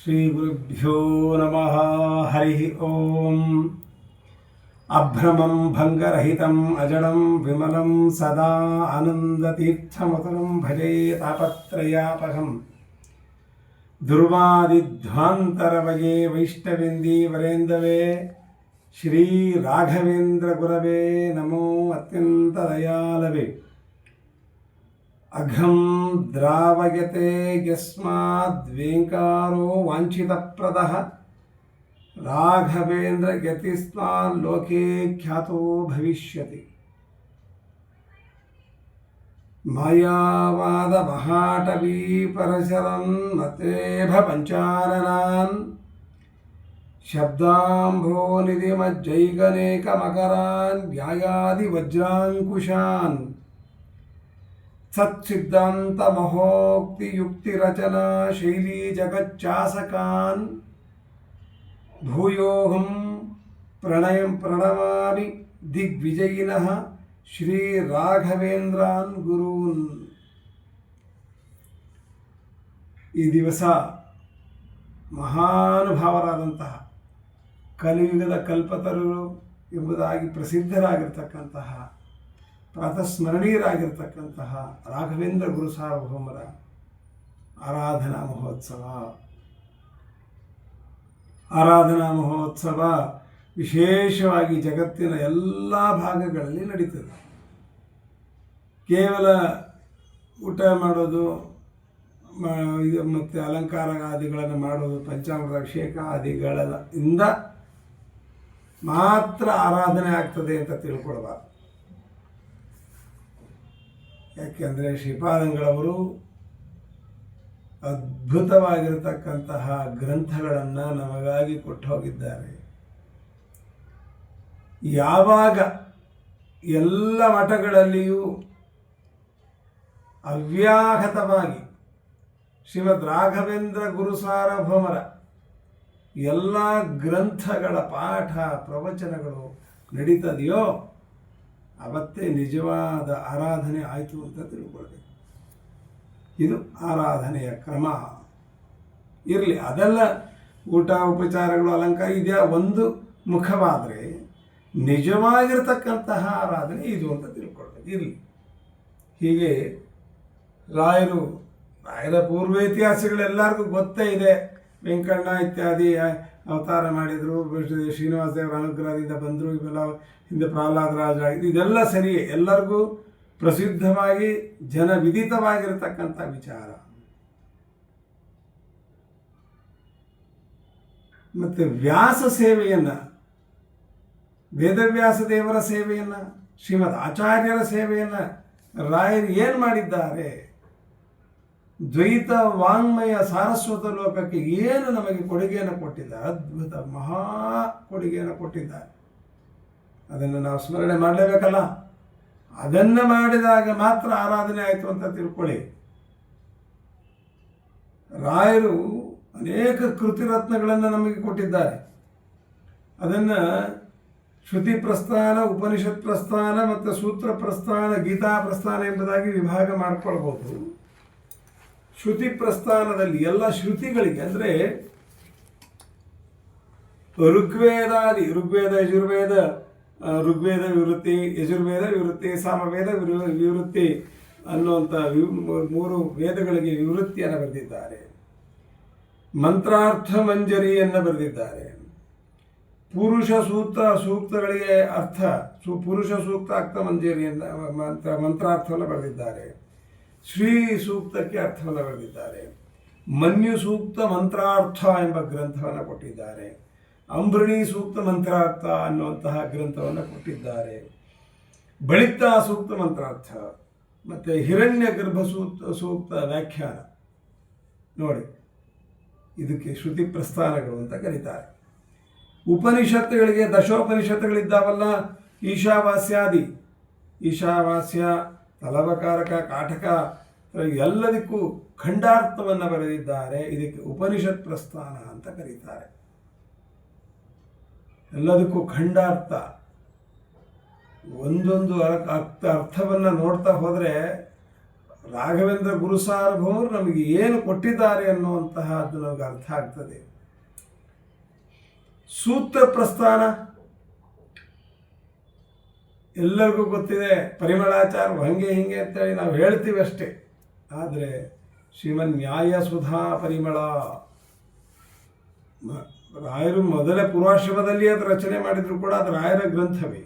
శ్రీగురుభ్యో నమ హరి ఓం అభ్రమం భంగరహితం అజడం విమలం సదా ఆనందతీర్థమతలం భజే తాపత్రయాపహం ధ్రువాదిధ్వాంతరవయే వైష్ణవిందీ వరేందవే శ్రీ రాఘవేంద్ర గురవే నమో అత్యంత దయాలవే అఘం ద్రావయతే యస్మాద్వేంకారో వాంఛితప్రద. రాఘవేంద్ర యతిస్నాల్లోకే ఖ్యాతో భవిష్యతి. మాయావాదమహాటవీ పరశరం నతేభ పంచాననాన్. శబ్దాంభోనిధిమజ్జైగనేకమకరాన్ న్యాయాది వజ్రాంకుశాన్ शैली जगच्चासकान् भूयोऽहं प्रणयं प्रणमामि दिग्विजयिनः ಶ್ರೀರಾಘವೇಂದ್ರಾನ್ ಗುರೂನ್ ಈ ದಿವಸ ಮಹಾನುಭಾವರಾದಂತಹ ಕಲಿಯುಗದ ಕಲ್ಪತರರು ಎಂಬುದಾಗಿ ಪ್ರಸಿದ್ಧರಾಗಿರ್ತಕ್ಕಂತಹ ಪ್ರಾತಸ್ಮರಣೀಯರಾಗಿರ್ತಕ್ಕಂತಹ ರಾಘವೇಂದ್ರ ಗುರು ಸಾರ್ವಭೌಮರ ಆರಾಧನಾ ಮಹೋತ್ಸವ. ಆರಾಧನಾ ಮಹೋತ್ಸವ ವಿಶೇಷವಾಗಿ ಜಗತ್ತಿನ ಎಲ್ಲ ಭಾಗಗಳಲ್ಲಿ ನಡೀತದೆ. ಕೇವಲ ಊಟ ಮಾಡೋದು ಇದು ಮತ್ತು ಅಲಂಕಾರ ಆದಿಗಳನ್ನು ಮಾಡೋದು, ಪಂಚಾಮೃತ ಅಭಿಷೇಕ ಆದಿಗಳ ಇಂದ ಮಾತ್ರ ಆರಾಧನೆ ಆಗ್ತದೆ ಅಂತ ತಿಳ್ಕೊಳ್ಬಾರ್ದು. ಯಾಕೆಂದರೆ ಶ್ರೀಪಾದಂಗಳವರು ಅದ್ಭುತವಾಗಿರತಕ್ಕಂತಹ ಗ್ರಂಥಗಳನ್ನು ನಮಗಾಗಿ ಕೊಟ್ಟು ಹೋಗಿದ್ದಾರೆ. ಯಾವಾಗ ಎಲ್ಲ ಮಠಗಳಲ್ಲಿಯೂ ಅವ್ಯಾಹತವಾಗಿ ಶ್ರೀಮದ್ ರಾಘವೇಂದ್ರ ಗುರು ಸಾರ್ವಭೌಮರ ಎಲ್ಲ ಗ್ರಂಥಗಳ ಪಾಠ ಪ್ರವಚನಗಳು ನಡೀತದೆಯೋ ಅವತ್ತೇ ನಿಜವಾದ ಆರಾಧನೆ ಆಯಿತು ಅಂತ ತಿಳ್ಕೊಳ್ಬೇಕು. ಇದು ಆರಾಧನೆಯ ಕ್ರಮ. ಇರಲಿ, ಅದೆಲ್ಲ ಊಟ, ಉಪಚಾರಗಳು, ಅಲಂಕಾರ ಇದೆಯಾ? ಒಂದು ಮುಖವಾದರೆ ನಿಜವಾಗಿರ್ತಕ್ಕಂತಹ ಆರಾಧನೆ ಇದು ಅಂತ ತಿಳ್ಕೊಳ್ಬೇಕು. ಇರಲಿ. ಹೀಗೆ ರಾಯರು, ರಾಯರ ಪೂರ್ವ ಇತಿಹಾಸಗಳೆಲ್ಲರಿಗೂ ಗೊತ್ತೇ ಇದೆ. ವೆಂಕಣ್ಣ ಇತ್ಯಾದಿ ಅವತಾರ ಮಾಡಿದರು ಶ್ರೀನಿವಾಸ ದೇವರ ಅನುಗ್ರಹದಿಂದ ಬಂದರು, ಇವೆಲ್ಲ ಹಿಂದೆ ಪ್ರಹ್ಲಾದ ರಾಜ. ಇದೆಲ್ಲ ಸರಿಯೇ. ಎಲ್ಲರಿಗೂ ಪ್ರಸಿದ್ಧವಾಗಿ, ಜನ ವಿದಿತವಾಗಿರತಕ್ಕಂಥ ವಿಚಾರ. ಮತ್ತು ವ್ಯಾಸ ಸೇವೆಯನ್ನು, ವೇದವ್ಯಾಸ ದೇವರ ಸೇವೆಯನ್ನು, ಶ್ರೀಮದ್ ಆಚಾರ್ಯರ ಸೇವೆಯನ್ನು ರಾಯರು ಏನು ಮಾಡಿದ್ದಾರೆ? ದ್ವೈತ ವಾಂಗ್ಮಯ ಸಾರಸ್ವತ ಲೋಕಕ್ಕೆ ಏನು ನಮಗೆ ಕೊಡುಗೆಯನ್ನು ಕೊಟ್ಟಿದ್ದಾರೆ ಅದ್ಭುತ ಮಹಾ ಕೊಡುಗೆಯನ್ನು ಕೊಟ್ಟಿದ್ದಾರೆ ಅದನ್ನು ನಾವು ಸ್ಮರಣೆ ಮಾಡಲೇಬೇಕಲ್ಲ? ಅದನ್ನು ಮಾಡಿದಾಗ ಮಾತ್ರ ಆರಾಧನೆ ಆಯಿತು ಅಂತ ತಿಳ್ಕೊಳ್ಳಿ. ರಾಯರು ಅನೇಕ ಕೃತಿರತ್ನಗಳನ್ನು ನಮಗೆ ಕೊಟ್ಟಿದ್ದಾರೆ. ಅದನ್ನು ಶ್ರುತಿ ಪ್ರಸ್ಥಾನ, ಉಪನಿಷತ್ ಪ್ರಸ್ಥಾನ ಮತ್ತು ಸೂತ್ರ ಪ್ರಸ್ಥಾನ, ಗೀತಾ ಪ್ರಸ್ಥಾನ ಎಂಬುದಾಗಿ ವಿಭಾಗ ಮಾಡಿಕೊಳ್ಬೋದು. ಶ್ರುತಿ ಪ್ರಸ್ಥಾನದಲ್ಲಿ ಎಲ್ಲ ಶ್ರುತಿಗಳಿಗೆ ಅಂದರೆ ಋಗ್ವೇದಾದಿ, ಋಗ್ವೇದ, ಯಜುರ್ವೇದ ಋಗ್ವೇದ ವಿವೃತ್ತಿ, ಯಜುರ್ವೇದ ವಿವೃತ್ತಿ, ಸಾಮವೇದ ವಿವೃತ್ತಿ ಅನ್ನುವಂಥ ಮೂರು ವೇದಗಳಿಗೆ ವಿವೃತ್ತಿಯನ್ನು ಬರೆದಿದ್ದಾರೆ. ಮಂತ್ರಾರ್ಥ ಮಂಜರಿಯನ್ನು ಬರೆದಿದ್ದಾರೆ. ಪುರುಷ ಸೂಕ್ತ ಸೂಕ್ತಗಳಿಗೆ ಅರ್ಥ, ಸು, ಪುರುಷ ಸೂಕ್ತ ಅರ್ಥ ಮಂಜರಿಯನ್ನು ಮಂತ್ರ, ಮಂತ್ರಾರ್ಥವನ್ನು ಬರೆದಿದ್ದಾರೆ. ಶ್ರೀ ಸೂಕ್ತಕ್ಕೆ ಅರ್ಥವನ್ನು ಬರೆದಿದ್ದಾರೆ ಮನ್ಯು ಸೂಕ್ತ ಮಂತ್ರಾರ್ಥ ಎಂಬ ಗ್ರಂಥವನ್ನು ಕೊಟ್ಟಿದ್ದಾರೆ. ಅಂಬೃಣಿ ಸೂಕ್ತ ಮಂತ್ರಾರ್ಥ ಅನ್ನುವಂತಹ ಗ್ರಂಥವನ್ನು ಕೊಟ್ಟಿದ್ದಾರೆ. ಬಳಿತ ಸೂಕ್ತ ಮಂತ್ರಾರ್ಥ, ಮತ್ತು ಹಿರಣ್ಯ ಗರ್ಭ ಸೂಕ್ತ ಸೂಕ್ತ ವ್ಯಾಖ್ಯಾನ. ನೋಡಿ, ಇದಕ್ಕೆ ಶ್ರುತಿ ಪ್ರಸ್ಥಾನಗಳು ಅಂತ ಕರೀತಾರೆ. ಉಪನಿಷತ್ತುಗಳಿಗೆ ದಶೋಪನಿಷತ್ತುಗಳಿದ್ದಾವಲ್ಲ, ಈಶಾವಾಸ್ಯಾದಿ. ಈಶಾವಾಸ್ಯ ತಲವಕಾರಕ, ಕಾಟಕ ಎಲ್ಲದಕ್ಕೂ ಖಂಡಾರ್ಥವನ್ನು ಬರೆದಿದ್ದಾರೆ. ಇದಕ್ಕೆ ಉಪನಿಷತ್ ಪ್ರಸ್ಥಾನ ಅಂತ ಕರೀತಾರೆ. ಎಲ್ಲದಕ್ಕೂ ಖಂಡಾರ್ಥ. ಒಂದೊಂದು ಅರ್- ಅರ್ಥ, ಅರ್ಥವನ್ನು ನೋಡ್ತಾ ಹೋದರೆ ರಾಘವೇಂದ್ರ ಗುರುಸಾರ್ಭವರು ನಮಗೆ ಏನು ಕೊಟ್ಟಿದ್ದಾರೆ ಅನ್ನುವಂತಹ ಅದು ನಮಗೆ ಅರ್ಥ ಆಗ್ತದೆ. ಸೂತ್ರ ಪ್ರಸ್ಥಾನ ಎಲ್ಲರಿಗೂ ಗೊತ್ತಿದೆ ಪರಿಮಳಾಚಾರ ಹಂಗೆ ಹಿಂಗೆ ಅಂತೇಳಿ ನಾವು ಹೇಳ್ತೀವಿ ಅಷ್ಟೇ. ಆದರೆ ಶ್ರೀಮನ್ ನ್ಯಾಯ ಸುಧಾ ಪರಿಮಳ ರಾಯರು ಮೊದಲೇ ಪೂರ್ವಾಶ್ರಮದಲ್ಲಿ ಅದು ರಚನೆ ಮಾಡಿದ್ರು ಕೂಡ ಅದು ರಾಯರ ಗ್ರಂಥವೇ.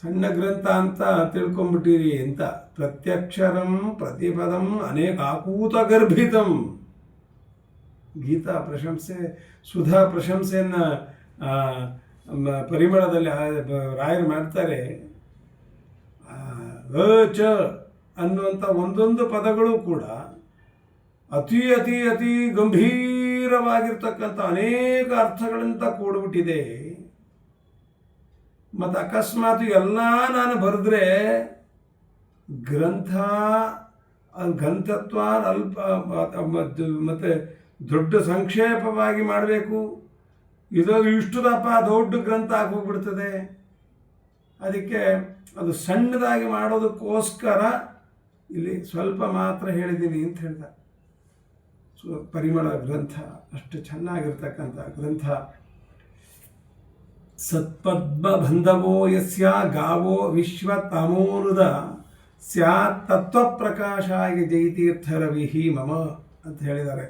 ಸಣ್ಣ ಗ್ರಂಥ ಅಂತ ತಿಳ್ಕೊಂಬಿಟ್ಟಿರಿ ಅಂತ ಪ್ರತ್ಯಕ್ಷರಂ ಪ್ರತಿಪದಂ ಅನೇಕ ಆಕೂತ ಗರ್ಭಿತಂ. ಗೀತಾ ಪ್ರಶಂಸೆ, ಸುಧಾ ಪ್ರಶಂಸೆಯನ್ನು ಪರಿಮಳದಲ್ಲಿ ರಾಯರು ಮಾಡ್ತಾರೆ. ಅ ಚ ಅನ್ನುವಂಥ ಒಂದೊಂದು ಪದಗಳು ಕೂಡ ಅತಿ ಅತಿ ಅತಿ ಗಂಭೀರವಾಗಿರ್ತಕ್ಕಂಥ ಅನೇಕ ಅರ್ಥಗಳಿಂದ ಕೂಡ್ಬಿಟ್ಟಿದೆ. ಮತ್ತು ಅಕಸ್ಮಾತ್ ಎಲ್ಲ ನಾನು ಬರೆದ್ರೆ ಗ್ರಂಥ, ಗ್ರಂಥತ್ವ ಅಲ್ಪ ಮತ್ತು ದೊಡ್ಡ ಸಂಕ್ಷೇಪವಾಗಿ ಮಾಡಬೇಕು. ಇದು ಇಷ್ಟುದಪ್ಪ ದೊಡ್ಡ ಗ್ರಂಥ ಆಗೋಗ್ಬಿಡ್ತದೆ ಅದಕ್ಕೆ ಅದು ಸಣ್ಣದಾಗಿ ಮಾಡೋದಕ್ಕೋಸ್ಕರ ಇಲ್ಲಿ ಸ್ವಲ್ಪ ಮಾತ್ರ ಹೇಳಿದ್ದೀನಿ ಅಂತ ಹೇಳ್ದ. ಸೊ, ಪರಿಮಳ ಗ್ರಂಥ, ಅಷ್ಟು ಚೆನ್ನಾಗಿರ್ತಕ್ಕಂಥ ಗ್ರಂಥ. ಸತ್ಪದ್ಮ ಬಂಧವೋ ಯಸ್ಯ ಗಾವೋ ವಿಶ್ವ ತಮೋನುದ ಸ್ಯಾತ್ ತತ್ವಪ್ರಕಾಶಾಯ ಜೈತೀರ್ಥ ರವಿಹಿ ಮಮ ಅಂತ ಹೇಳಿದ್ದಾರೆ.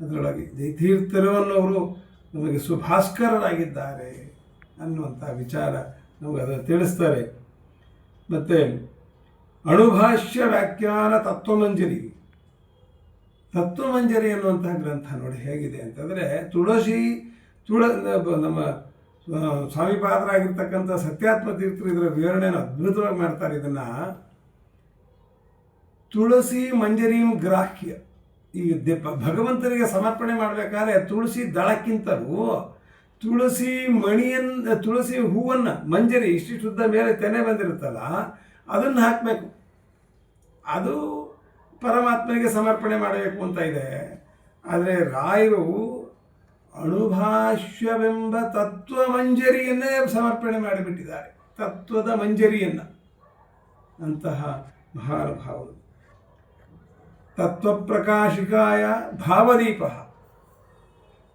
ಅದರೊಳಗೆ ಜೈತೀರ್ಥರು ಅನ್ನೋರು ನಮಗೆ ಸುಭಾಸ್ಕರರಾಗಿದ್ದಾರೆ ಅನ್ನುವಂಥ ವಿಚಾರ ನಮಗೆ ಅದನ್ನು ತಿಳಿಸ್ತಾರೆ. ಮತ್ತು ಅಣುಭಾಷ್ಯ ವ್ಯಾಖ್ಯಾನ ತತ್ವಮಂಜರಿ. ತತ್ವಮಂಜರಿ ಅನ್ನುವಂತಹ ಗ್ರಂಥ ನೋಡಿ ಹೇಗಿದೆ ಅಂತಂದರೆ ತುಳಸಿ, ತುಳ, ನಮ್ಮ ಸ್ವಾಮಿ ಸ್ವಾಮಿಪಾದರಾಗಿರ್ತಕ್ಕಂಥ ಸತ್ಯಾತ್ಮ ತೀರ್ಥರು ಇದರ ವಿವರಣೆಯನ್ನು ಅದ್ಭುತವಾಗಿ ಮಾಡ್ತಾರೆ ಇದನ್ನು. ತುಳಸಿ ಮಂಜರೀಂ ಗ್ರಾಹ್ಯ. ಈ ಭಗವಂತನಿಗೆ ಸಮರ್ಪಣೆ ಮಾಡಬೇಕಾದ್ರೆ ತುಳಸಿ ದಳಕ್ಕಿಂತಲೂ ತುಳಸಿ ಮಣಿಯನ್ನು ತುಳಸಿ ಹೂವನ್ನು, ಮಂಜರಿ ಇಷ್ಟು ಶುದ್ಧ ಮೇಲೆ ತೆನೆ ಬಂದಿರುತ್ತಲ್ಲ, ಅದನ್ನು ಹಾಕಬೇಕು. ಅದು ಪರಮಾತ್ಮನಿಗೆ ಸಮರ್ಪಣೆ ಮಾಡಬೇಕು ಅಂತ ಇದೆ. ಆದರೆ ರಾಯರು ಅಣುಭಾಷ್ಯವೆಂಬ ತತ್ವ ಮಂಜರಿಯನ್ನೇ ಸಮರ್ಪಣೆ ಮಾಡಿಬಿಟ್ಟಿದ್ದಾರೆ. ತತ್ವದ ಮಂಜರಿಯನ್ನು. ಅಂತಹ ಮಹಾನುಭಾವರು. ತತ್ವಪ್ರಕಾಶಿಕಾಯ ಭಾವದೀಪ.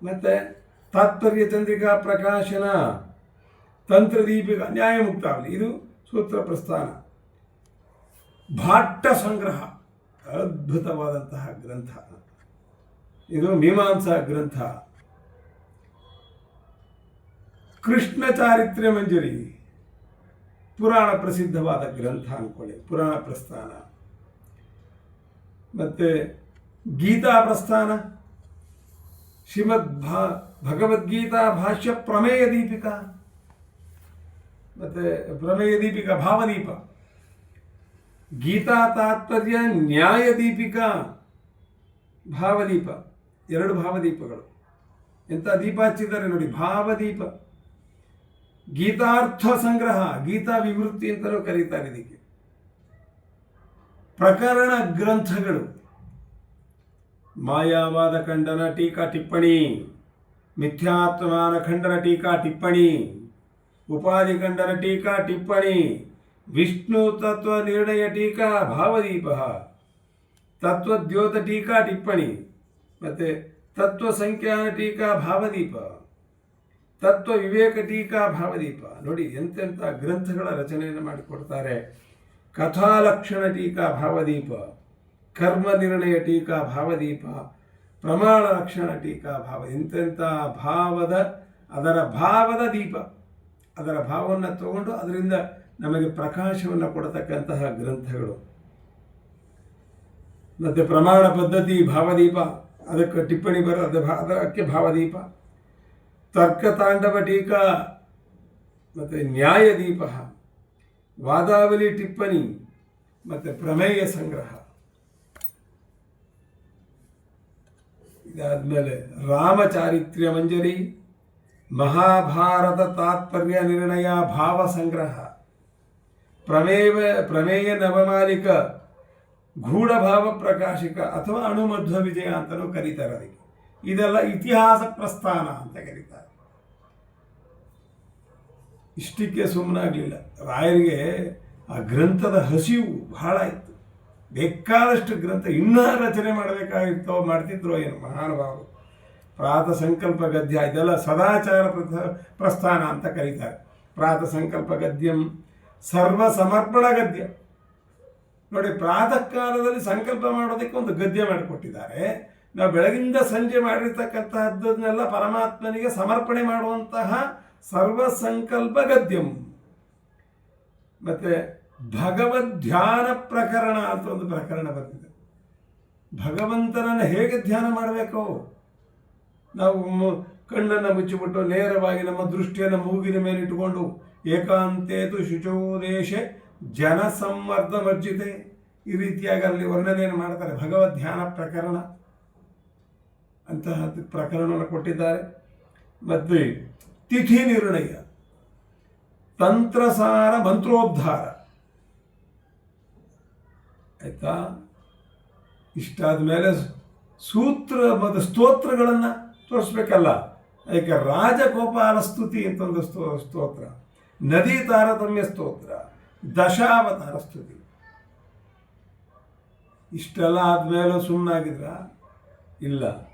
ಮತ್ತು ತಾತ್ಪರ್ಯ ಚಂದ್ರಿಕಾ ಪ್ರಕಾಶನ ತಂತ್ರದೀಪಿಕ ನ್ಯಾಯಮುಕ್ತಾವಲಿ ಇದು ಸೂತ್ರ ಪ್ರಸ್ಥಾನ. ಭಾಟ್ಟ ಸಂಗ್ರಹ. ಅದ್ಭುತವಾದಂತಹ ಗ್ರಂಥ. ಇದು ಮೀಮಾಂಸಾ ಗ್ರಂಥ. ಕೃಷ್ಣ ಚಾರಿತ್ರ್ಯ ಮಂಜರಿ. ಪುರಾಣ ಪ್ರಸಿದ್ಧವಾದ ಗ್ರಂಥ ಅಂದ್ಕೊಳ್ಳಿ ಪುರಾಣ ಪ್ರಸ್ಥಾನ. ಮತ್ತು ಗೀತಾ ಪ್ರಸ್ಥಾನ ಶ್ರೀಮದ್ ಭಗವದ್ಗೀತಾ ಭಾಷ್ಯ ಪ್ರಮೇಯ ದೀಪಿಕಾ. ಮತ್ತು ಪ್ರಮೇಯ ದೀಪಿಕಾ ಭಾವದೀಪ. ಗೀತಾ ತಾತ್ಪರ್ಯ ನ್ಯಾಯ ದೀಪಿಕಾ ಭಾವದೀಪ. ಎರಡು ಭಾವದೀಪಗಳು. ಎಂಥ ದೀಪ ಹಚ್ಚಿದ್ದಾರೆ ನೋಡಿ, ಭಾವದೀಪ. ಗೀತಾರ್ಥ ಸಂಗ್ರಹ, ಗೀತಾ ವಿವೃತ್ತಿ ಅಂತಲೂ ಕರೀತಾರೆ ಇದಕ್ಕೆ. ಪ್ರಕರಣ ಗ್ರಂಥಗಳು. ಮಾಯಾವಾದ ಖಂಡನ ಟೀಕಾ ಟಿಪ್ಪಣಿ. ಮಿಥ್ಯಾತ್ಮಾನ ಖಂಡನ ಟೀಕಾ ಟಿಪ್ಪಣಿ. ಉಪಾಧಿ ಖಂಡನ ಟೀಕಾ ಟಿಪ್ಪಣಿ. ವಿಷ್ಣು ತತ್ವ ನಿರ್ಣಯ ಟೀಕಾ ಭಾವದೀಪ. ತತ್ವದ್ಯೋತ ಟೀಕಾ ಟಿಪ್ಪಣಿ. ಮತ್ತು ತತ್ವ ಸಂಖ್ಯಾನ ಟೀಕಾ ಭಾವದೀಪ. ತತ್ವ ವಿವೇಕ ಟೀಕಾ ಭಾವದೀಪ. ನೋಡಿ ಎಂತೆಂಥ ಗ್ರಂಥಗಳ ರಚನೆಯನ್ನು ಮಾಡಿಕೊಡ್ತಾರೆ. ಕಥಾಲಕ್ಷಣ ಟೀಕಾ ಭಾವದೀಪ ಕರ್ಮ ನಿರ್ಣಯ ಟೀಕಾ ಭಾವದೀಪ ಪ್ರಮಾಣ ಲಕ್ಷಣ ಟೀಕಾ ಭಾವ ಇಂತೆಂಥ ಭಾವದ, ಅದರ ಭಾವದ ದೀಪ. ಅದರ ಭಾವವನ್ನು ತಗೊಂಡು ಅದರಿಂದ ನಮಗೆ ಪ್ರಕಾಶವನ್ನು ಕೊಡತಕ್ಕಂತಹ ಗ್ರಂಥಗಳು. ಮತ್ತು ಪ್ರಮಾಣ ಪದ್ಧತಿ, ಭಾವದೀಪ, ಅದಕ್ಕೆ ಟಿಪ್ಪಣಿ ಬರ ಅದಕ್ಕೆ ಭಾವದೀಪ. ತರ್ಕತಾಂಡವ ಟೀಕಾ, ಮತ್ತು ನ್ಯಾಯದೀಪ. ವಾದಾವಲಿ ಟಿಪ್ಪಣಿ ಮತ್ತು ಪ್ರಮೇಯ ಸಂಗ್ರಹ. ಇದಾದಮೇಲೆ ರಾಮಚಾರಿತ್ರ್ಯ ಮಂಜರಿ, ಮಹಾಭಾರತ ತಾತ್ಪರ್ಯ ನಿರ್ಣಯ, ಭಾವ ಸಂಗ್ರಹ. ಪ್ರಮೇಯ ಪ್ರಮೇಯ ನವಮಾಲಿಕ, ಗೂಢಭಾವ ಪ್ರಕಾಶಿಕ ಅಥವಾ ಅಣುಮಧ್ವ ವಿಜಯ ಅಂತಲೂ ಕರೀತಾರೆ ಅದಕ್ಕೆ ಇದೆಲ್ಲ ಇತಿಹಾಸ ಪ್ರಸ್ಥಾನ ಅಂತ ಕರೀತಾರೆ. ಇಷ್ಟಕ್ಕೆ ಸುಮ್ಮನಾಗಲಿಲ್ಲ. ರಾಯರಿಗೆ ಆ ಗ್ರಂಥದ ಹಸಿವು ಬಹಳ ಇತ್ತು. ಬೇಕಾದಷ್ಟು ಗ್ರಂಥ ಇನ್ನೂ ರಚನೆ ಮಾಡಬೇಕಾಗಿತ್ತೋ ಮಾಡ್ತಿದ್ರೋ ಏನು ಮಹಾನುಭಾವರು. ಪ್ರಾತ ಸಂಕಲ್ಪ ಗದ್ಯ ಇದೆಲ್ಲ ಸದಾಚಾರ ಪ್ರಥ ಪ್ರಸ್ಥಾನ ಅಂತ ಕರೀತಾರೆ. ಪ್ರಾತ ಸಂಕಲ್ಪ ಗದ್ಯಂ ಸರ್ವ ಸಮರ್ಪಣ ಗದ್ಯ. ನೋಡಿ ಪ್ರಾತಃ ಕಾಲದಲ್ಲಿ ಸಂಕಲ್ಪ ಮಾಡೋದಕ್ಕೆ ಒಂದು ಗದ್ಯ ಮಾಡಿಕೊಟ್ಟಿದ್ದಾರೆ. ನಾವು ಬೆಳಗಿಂದ ಸಂಜೆ ಮಾಡಿರ್ತಕ್ಕಂತಹದ್ದನ್ನೆಲ್ಲ ಪರಮಾತ್ಮನಿಗೆ ಸಮರ್ಪಣೆ ಮಾಡುವಂತಹ ಸರ್ವ ಸಂಕಲ್ಪ ಗದ್ಯಂ ಮತ್ತೆ ಭಗವದ್ ಧ್ಯಾನ ಪ್ರಕರಣ ಅಂತ ಒಂದು ಪ್ರಕರಣ ಬಂದಿದೆ. ಭಗವಂತನನ್ನು ಹೇಗೆ ಧ್ಯಾನ ಮಾಡಬೇಕು? ನಾವು ಕಣ್ಣನ್ನು ಮುಚ್ಚಿಬಿಟ್ಟು ನೇರವಾಗಿ ನಮ್ಮ ದೃಷ್ಟಿಯನ್ನು ಮೂಗಿನ ಮೇಲೆ ಇಟ್ಟುಕೊಂಡು ಏಕಾಂತೇತು ಶುಚೋದೇಶ ಜನ ಸಂವರ್ಧ ವರ್ಜಿತೆ. ಈ ರೀತಿಯಾಗಿ ಅಲ್ಲಿ ವರ್ಣನೆಯನ್ನು ಮಾಡ್ತಾರೆ. ಭಗವದ್ ಧ್ಯಾನ ಪ್ರಕರಣ ಅಂತಹ ಪ್ರಕರಣವನ್ನು ಕೊಟ್ಟಿದ್ದಾರೆ. ಮತ್ತು ತಿಥಿ ನಿರ್ಣಯ. ತಂತ್ರಸಾರ ಮಂತ್ರೋದ್ಧಾರ. ಆಯ್ತಾ? ಇಷ್ಟಾದ ಮೇಲೆ ಸೂತ್ರ ಮತ್ತು ಸ್ತೋತ್ರಗಳನ್ನು ತೋರಿಸ್ಬೇಕಲ್ಲ. ಅದಕ್ಕೆ ರಾಜಗೋಪಾಲ ಸ್ತುತಿ ಅಂತಂದು ಸ್ತೋ, ಸ್ತೋತ್ರ. ನದಿ ತಾರತಮ್ಯ ಸ್ತೋತ್ರ. ದಶಾವತಾರ ಸ್ತುತಿ. ಇಷ್ಟೆಲ್ಲ ಆದಮೇಲೆ ಸುಮ್ಮನಾಗಿದ್ರ ಇಲ್ಲ.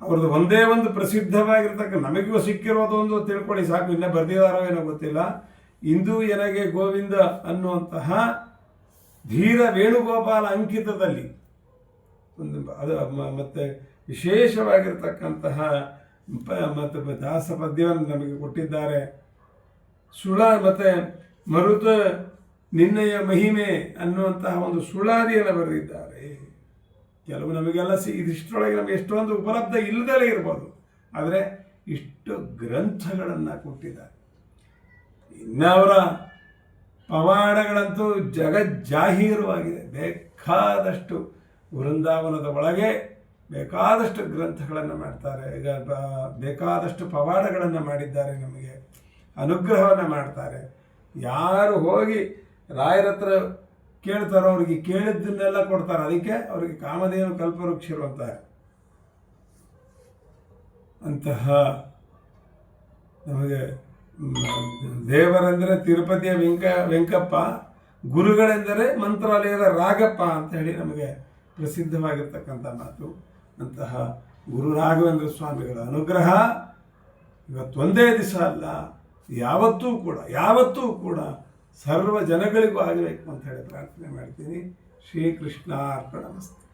ಅವ್ರದ್ದು ಒಂದೇ ಒಂದು ಪ್ರಸಿದ್ಧವಾಗಿರ್ತಕ್ಕ ನಮಗೂ ಸಿಕ್ಕಿರೋದು ಒಂದು ತಿಳ್ಕೊಳ್ಳಿ ಸಾಕು, ಇನ್ನೂ ಬರ್ದಿದಾರೋ ಏನೋ ಗೊತ್ತಿಲ್ಲ. ಇಂದು ಎನಗೆ ಗೋವಿಂದ ಅನ್ನುವಂತಹ ಧೀರ ವೇಣುಗೋಪಾಲ ಅಂಕಿತದಲ್ಲಿ ಒಂದು ಅದು ಮತ್ತು ವಿಶೇಷವಾಗಿರ್ತಕ್ಕಂತಹ ಮತ್ತು ದಾಸ ಪದ್ಯವನ್ನು ನಮಗೆ ಕೊಟ್ಟಿದ್ದಾರೆ. ಸುಳ ಮತ್ತೆ ಮರುತ ನಿನ್ನಯ ಮಹಿಮೆ ಅನ್ನುವಂತಹ ಒಂದು ಸುಳಾದಿಯನ್ನು ಬರೆದಿದ್ದಾರೆ. ಕೆಲವು ನಮಗೆಲ್ಲ ಸಿ, ಇದಿಷ್ಟರೊಳಗೆ ನಮಗೆ ಎಷ್ಟೊಂದು ಉಪಲಬ್ಧ ಇಲ್ಲದಲೇ ಇರ್ಬೋದು. ಆದರೆ ಇಷ್ಟು ಗ್ರಂಥಗಳನ್ನು ಕೊಟ್ಟಿದ್ದಾರೆ. ಇನ್ನು ಅವರ ಪವಾಡಗಳಂತೂ ಜಗಜ್ಜಾಹೀರವಾಗಿದೆ. ಬೇಕಾದಷ್ಟು ವೃಂದಾವನದ ಒಳಗೆ ಬೇಕಾದಷ್ಟು ಗ್ರಂಥಗಳನ್ನು ಮಾಡ್ತಾರೆ. ಈಗ ಬೇಕಾದಷ್ಟು ಪವಾಡಗಳನ್ನು ಮಾಡಿದ್ದಾರೆ ನಮಗೆ. ಅನುಗ್ರಹವನ್ನು ಮಾಡ್ತಾರೆ. ಯಾರು ಹೋಗಿ ರಾಯರ ಹತ್ರ ಕೇಳ್ತಾರೋ ಅವ್ರಿಗೆ ಕೇಳಿದ್ದನ್ನೆಲ್ಲ ಕೊಡ್ತಾರೆ. ಅದಕ್ಕೆ ಅವರಿಗೆ ಕಾಮಧೇನು ಕಲ್ಪವೃಕ್ಷರು ಅಂತಾರೆ ಅಂತಹ ನಮಗೆ ದೇವರೆಂದರೆ ತಿರುಪತಿಯ ವೆಂಕ, ವೆಂಕಪ್ಪ, ಗುರುಗಳೆಂದರೆ ಮಂತ್ರಾಲಯದ ರಾಗಪ್ಪ ಅಂತ ಹೇಳಿ ನಮಗೆ ಪ್ರಸಿದ್ಧವಾಗಿರ್ತಕ್ಕಂಥ ಮಾತು. ಅಂತಹ ಗುರು ರಾಘವೇಂದ್ರ ಸ್ವಾಮಿಗಳ ಅನುಗ್ರಹ ಇವತ್ತೊಂದೇ ದಿವಸ ಅಲ್ಲ, ಯಾವತ್ತೂ ಕೂಡ ಯಾವತ್ತೂ ಕೂಡ ಸರ್ವ ಜನಗಳಿಗೂ ಆಗಬೇಕು ಅಂತ ಹೇಳಿ ಪ್ರಾರ್ಥನೆ ಮಾಡ್ತೀನಿ. ಶ್ರೀಕೃಷ್ಣ ಅರ್ಪಣಮಸ್ತು